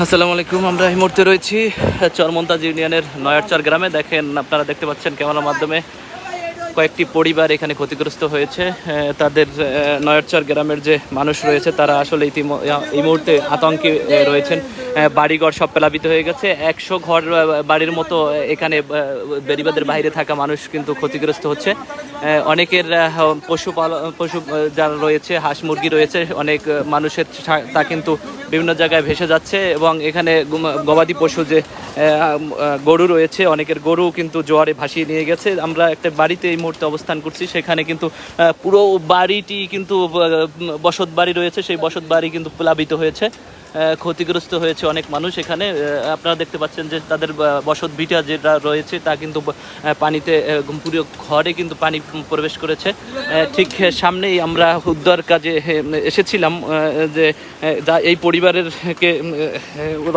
আসসালামু আলাইকুম, আমরা এই মুহূর্তে রয়েছি চরমন্তাজ ইউনিয়নের নয়ারচর গ্রামে। দেখেন, আপনারা দেখতে পাচ্ছেন ক্যামেরার মাধ্যমে কয়েকটি পরিবার এখানে ক্ষতিগ্রস্ত হয়েছে তাদের আহ, নয়ারচর গ্রামের যে মানুষ রয়েছে তারা আসলে এই মুহূর্তে আতঙ্কে রয়েছেন। বাড়িঘর সব প্লাবিত হয়ে গেছে। একশো ঘর বাড়ির মতো এখানে আহ, বেড়িবাদের বাইরে থাকা মানুষ কিন্তু ক্ষতিগ্রস্ত হচ্ছে। অনেকের পশুপালন পশু যারা রয়েছে হাঁস মুরগি রয়েছে অনেক মানুষের তা কিন্তু বিভিন্ন জায়গায় ভেসে যাচ্ছে এবং এখানে গবাদি পশু যে গরু রয়েছে, অনেকের গরু কিন্তু জোয়ারে ভাসিয়ে নিয়ে গেছে। আমরা একটা বাড়িতে এই মুহূর্তে অবস্থান করছি, সেখানে কিন্তু পুরো বাড়িটি কিন্তু বসত বাড়ি রয়েছে, সেই বসত বাড়ি কিন্তু প্লাবিত হয়েছে। ক্ষতিগ্রস্ত হয়েছে অনেক মানুষ এখানে। আপনারা দেখতে পাচ্ছেন যে তাদের বসত ভিটা যেটা রয়েছে, তা কিন্তু পানিতে পুরো ঘরে কিন্তু পানি প্রবেশ করেছে। ঠিক সামনেই আমরা উদ্ধার কাজে এসেছিলাম যে যা এই পরিবারের কে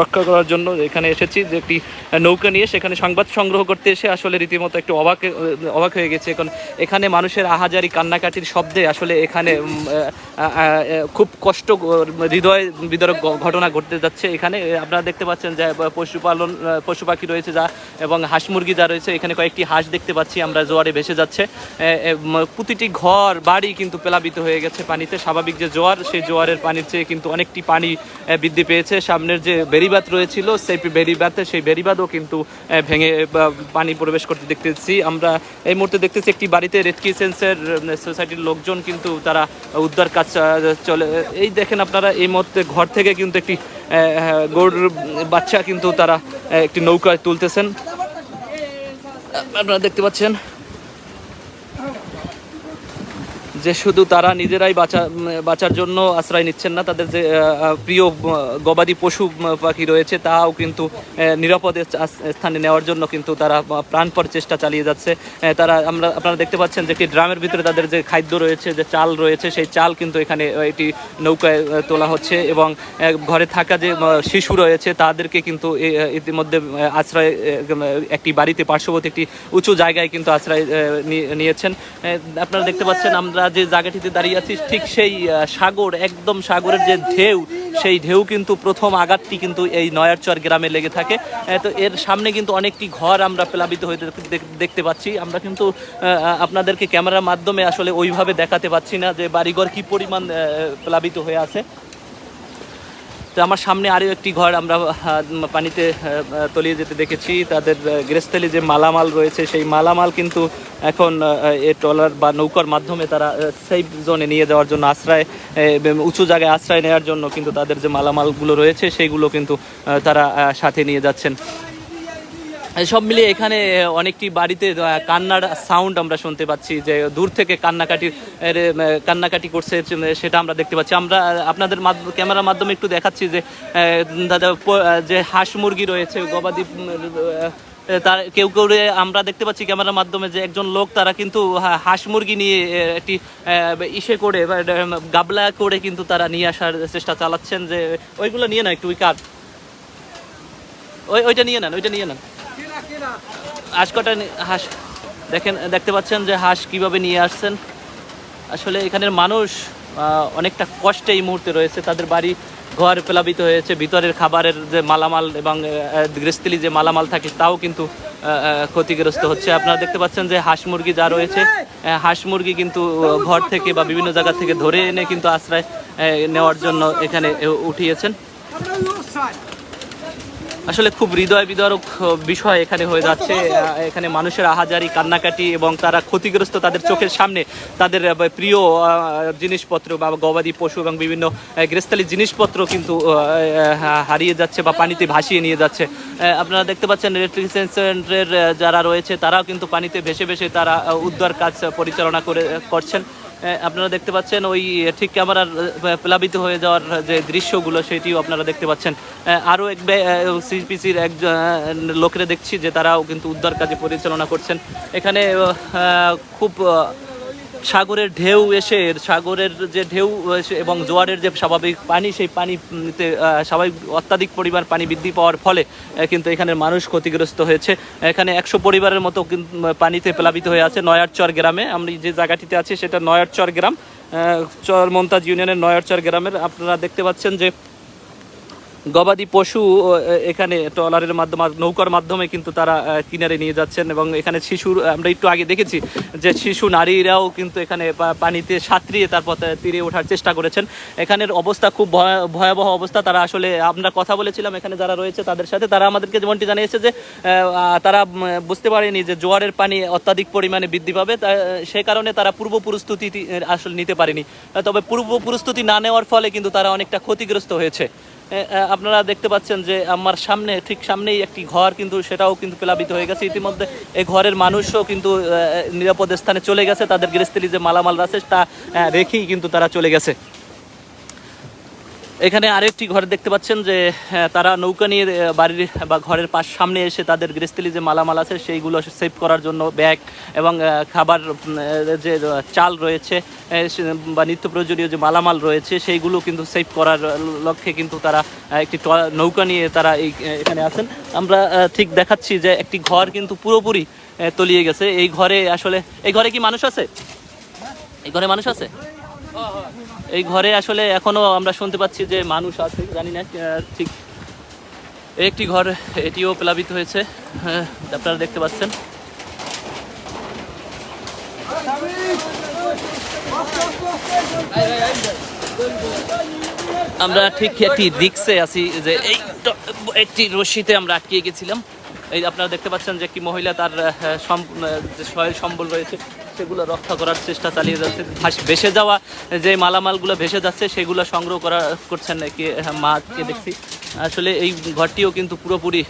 রক্ষা করার জন্য এখানে এসেছি, যে একটি নৌকা নিয়ে সেখানে সংবাদ সংগ্রহ করতে এসে আসলে রীতিমতো একটু অবাক অবাক হয়ে গেছে। এখন এখানে মানুষের আহাজারি, কান্নাকাটির শব্দে আসলে এখানে খুব কষ্ট, হৃদয় বিদরক ঘটনা ঘটতে যাচ্ছে এখানে। আপনারা দেখতে পাচ্ছেন যে পশুপালন পশু পাখি রয়েছে যা, এবং হাঁস মুরগি যা রয়েছে, এখানে কয়েকটি হাঁস দেখতে পাচ্ছি আমরা জোয়ারে ভেসে যাচ্ছে। প্রতিটি ঘর, বাড়ি কিন্তু প্লাবিত হয়ে গেছে পানিতে। স্বাভাবিক যে জোয়ার, সেই জোয়ারের পানির চেয়ে কিন্তু অনেকটি পানি বৃদ্ধি পেয়েছে। সামনের যে বেরিবাদ রয়েছিল, সেই বেরিবাদে সেই বেরিবাদও কিন্তু ভেঙে পানি প্রবেশ করতে দেখতেছি। আমরা এই মুহূর্তে দেখতেছি একটি বাড়িতে রেড কিসেন্সের সোসাইটির লোকজন কিন্তু তারা উদ্ধার কাজ চলে। এই দেখেন আপনারা, এই মুহূর্তে ঘর থেকে কিন্তু একটি আহ, আহ, গরুর বাচ্চা কিন্তু তারা একটি নৌকায় তুলতেছেন। আপনারা দেখতে পাচ্ছেন। যে শুধু তারা নিজেরাই বাঁচা, বাঁচার জন্য আশ্রয় নিচ্ছেন না, তাদের যে প্রিয় গবাদি পশু পাখি রয়েছে তাও কিন্তু নিরাপদে স্থানে নেওয়ার জন্য কিন্তু তারা প্রাণপর চেষ্টা চালিয়ে যাচ্ছে। তারা, আমরা, আপনারা দেখতে পাচ্ছেন যে একটি ড্রামের ভিতরে তাদের যে খাদ্য রয়েছে, যে চাল রয়েছে, সেই চাল কিন্তু এখানে একটি নৌকায় তোলা হচ্ছে এবং ঘরে থাকা যে শিশু রয়েছে, তাদেরকে কিন্তু ইতিমধ্যে আশ্রয় একটি বাড়িতে পার্শ্ববর্তী একটি উঁচু জায়গায় কিন্তু আশ্রয় নিয়ে- নিয়েছেন। আপনারা দেখতে পাচ্ছেন, আমরা যে জায়গাটিতে দাঁড়িয়ে আছি ঠিক সেই সাগর, একদম সাগরের যে ঢেউ, সেই ঢেউ কিন্তু প্রথম আঘাতটি কিন্তু এই নয়ারচর গ্রামে লেগে থাকে। তো এর সামনে কিন্তু অনেকটি ঘর আমরা প্লাবিত হয়ে দেখতে পাচ্ছি। আমরা কিন্তু আপনাদেরকে ক্যামেরার মাধ্যমে আসলে ওইভাবে দেখাতে পাচ্ছি না যে বাড়িঘর কি পরিমাণ প্লাবিত হয়ে আছে। তো আমার সামনে আরও একটি ঘর আমরা পানিতে তলিয়ে যেতে দেখেছি। তাদের গৃহস্থলী যে মালামাল রয়েছে, সেই মালামাল কিন্তু এখন এ ট্রলার বা নৌকার মাধ্যমে তারা সেফ জোনে নিয়ে যাওয়ার জন্য আশ্রয় উঁচু জায়গায় আশ্রয় নেওয়ার জন্য কিন্তু তাদের যে মালামালগুলো রয়েছে সেইগুলো কিন্তু তারা সাথে নিয়ে যাচ্ছেন। সব মিলিয়ে এখানে অনেকটি বাড়িতে কান্নার সাউন্ড আমরা শুনতে পাচ্ছি যে দূর থেকে কান্নাকাটি এর, কান্নাকাটি করছে সেটা আমরা দেখতে পাচ্ছি। আমরা আপনাদের ক্যামেরার মাধ্যমে একটু দেখাচ্ছি যে দাদা যে হাঁস মুরগি রয়েছে গবাদি তার কেউ কেউ আমরা দেখতে পাচ্ছি ক্যামেরার মাধ্যমে যে একজন লোক তারা কিন্তু হাঁস মুরগি নিয়ে একটি ইসে করে গাবলা করে কিন্তু তারা নিয়ে আসার চেষ্টা চালাচ্ছেন যে ওইগুলো নিয়ে না একটু ওই কাঠ ওই ওইটা নিয়ে নেন ওইটা নিয়ে নেন। হাঁস কটা হাঁস? দেখেন, দেখতে পাচ্ছেন যে হাঁস কীভাবে নিয়ে আসছেন। আসলে এখানের মানুষ অনেকটা কষ্টে এই মুহূর্তে রয়েছে। তাদের বাড়ি ঘর প্লাবিত হয়েছে। ভিতরের খাবারের যে মালামাল এবং গৃহস্থলী যে মালামাল থাকে, তাও কিন্তু ক্ষতিগ্রস্ত হচ্ছে। আপনারা দেখতে পাচ্ছেন যে হাঁস মুরগি যা রয়েছে হাঁস মুরগি কিন্তু ঘর থেকে বা বিভিন্ন জায়গা থেকে ধরে এনে কিন্তু আশ্রয় নেওয়ার জন্য এখানে উঠিয়েছেন। আসলে খুব হৃদয় বিদারক বিষয় এখানে হয়ে যাচ্ছে। এখানে মানুষের আহাজারি কান্নাকাটি এবং তারা ক্ষতিগ্রস্ত তাদের চোখের সামনে তাদের প্রিয় জিনিসপত্র বা গবাদি পশু এবং বিভিন্ন গৃহস্থালী জিনিসপত্র কিন্তু হারিয়ে যাচ্ছে বা পানিতে ভাসিয়ে নিয়ে যাচ্ছে। আপনারা দেখতে পাচ্ছেন ইলেকট্রিক সেন্টারের যারা রয়েছে তারাও কিন্তু পানিতে ভেসে ভেসে তারা উদ্ধার কাজ পরিচালনা করে করছেন। আপনারা দেখতে পাচ্ছেন ওই ঠিক ক্যামেরার প্লাবিত হয়ে যাওয়ার যে দৃশ্যগুলো সেটিও আপনারা দেখতে পাচ্ছেন। আরও এক সিপিসির এক লোকেরা দেখছি যে তারাও কিন্তু উদ্ধার কাজে পরিচালনা করছেন। এখানে খুব সাগরের ঢেউ এসে, সাগরের যে ঢেউ এবং জোয়ারের যে স্বাভাবিক পানি, সেই পানিতে স্বাভাবিক অত্যাধিক পরিমাণ পানি বৃদ্ধি পাওয়ার ফলে কিন্তু এখানের মানুষ ক্ষতিগ্রস্ত হয়েছে। এখানে একশো পরিবারের মতো পানিতে প্লাবিত হয়ে আছে নয়ারচর গ্রামে। আমি যে জায়গাটিতে আছি সেটা নয়ারচর গ্রাম। চর মমতাজ ইউনিয়নের নয়ারচর গ্রামের। আপনারা দেখতে পাচ্ছেন যে গবাদি পশু এখানে ট্রলারের মাধ্যমে নৌকার মাধ্যমে কিন্তু তারা কিনারে নিয়ে যাচ্ছেন এবং এখানে শিশুর আমরা একটু আগে দেখেছি যে শিশু নারীরাও কিন্তু এখানে পানিতে সাঁতরিয়ে তারপর তীরে ওঠার চেষ্টা করেছেন। এখানের অবস্থা খুব ভয়া- ভয়াবহ অবস্থা। তারা আসলে, আমরা কথা বলেছিলাম এখানে যারা রয়েছে তাদের সাথে। তারা আমাদেরকে যেমনটি জানিয়েছে যে তারা বুঝতে পারেনি যে জোয়ারের পানি অত্যাধিক পরিমাণে বৃদ্ধি পাবে। সে কারণে তারা পূর্ব প্রস্তুতি আসলে নিতে পারেনি। তবে পূর্ব প্রস্তুতি না নেওয়ার ফলে কিন্তু তারা অনেকটা ক্ষতিগ্রস্ত হয়েছে। আপনারা দেখতে পাচ্ছেন যে আমার সামনে, ঠিক সামনেই একটি ঘর কিন্তু সেটাও কিন্তু প্লাবিত হয়ে গেছে। ইতিমধ্যে এই ঘরের মানুষও কিন্তু নিরাপদ স্থানে চলে গেছে। তাদের গৃহস্থলী যে মালামাল আছে, তা রেখেই কিন্তু তারা চলে গেছে। এখানে আরেকটি ঘর দেখতে পাচ্ছেন যে তারা নৌকা নিয়ে বাড়ির বা ঘরের পাশ সামনে এসে তাদের গৃহস্থলী যে মালামাল আছে, সেইগুলো সেভ করার জন্য ব্যাগ এবং খাবার যে চাল রয়েছে বা নিত্য প্রয়োজনীয় যে মালামাল রয়েছে, সেইগুলো কিন্তু সেভ করার লক্ষ্যে কিন্তু তারা একটি নৌকা নিয়ে তারা এই এখানে আছেন। আমরা ঠিক দেখাচ্ছি যে একটি ঘর কিন্তু পুরোপুরি তলিয়ে গেছে। এই ঘরে আসলে, এই ঘরে কি মানুষ আছে? এই ঘরে মানুষ আছে? এই ঘরে আসলে এখনও আমরা শুনতে পাচ্ছি যে মানুষ আছে জানি না ঠিক একটি ঘর এটিও প্লাবিত হয়েছে হ্যাঁ, আপনারা দেখতে পাচ্ছেন। আমরা ঠিক একটি রিক্সে আছি যে এই একটি রশিতে আমরা আটকে গেছিলাম। এই আপনারা দেখতে পাচ্ছেন যে একটি মহিলা তার যে সম্বল রয়েছে। সেগুলো রক্ষা করার চেষ্টা চালিয়ে যাচ্ছে। ভাস- যাওয়া যে মালামালগুলো ভেসে যাচ্ছে, সেগুলো সংগ্রহ করা করছেন নাকি মাকে দেখছি। আসলে এই ঘরটিও কিন্তু পুরোপুরি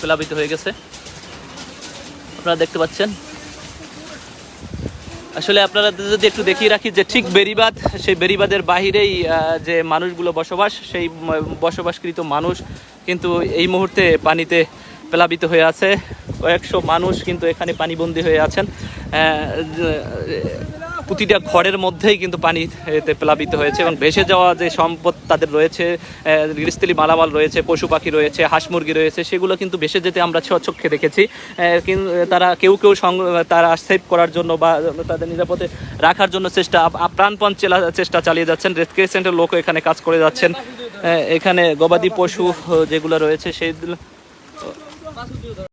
প্লাবিত হয়ে গেছে। আপনারা দেখতে পাচ্ছেন। আসলে আপনারা যদি একটু দেখিয়ে রাখি যে ঠিক বেরিবাদ সেই বেরিবাদের বাহিরেই যে মানুষগুলো বসবাস, সেই বসবাসকৃত মানুষ কিন্তু এই মুহূর্তে পানিতে প্লাবিত হয়ে আছে। কয়েকশো মানুষ কিন্তু এখানে পানিবন্দী হয়ে আছেন। প্রতিটা ঘরের মধ্যেই কিন্তু পানিতে প্লাবিত হয়েছে এবং ভেসে যাওয়া যে সম্পদ তাদের রয়েছে গৃহস্থলী মালামাল রয়েছে, পশু পাখি রয়েছে, হাঁস মুরগি রয়েছে, সেগুলো কিন্তু ভেসে যেতে আমরা চোখে দেখেছি। কিন্তু তারা কেউ কেউ তারা সেভ করার জন্য বা তাদের নিরাপদে রাখার জন্য চেষ্টা প্রাণপণ চেলা- চেষ্টা চালিয়ে যাচ্ছেন। রেস্কিউ সেন্টার লোক এখানে কাজ করে যাচ্ছেন। এখানে গবাদি পশু যেগুলো রয়েছে, সেই पास उधर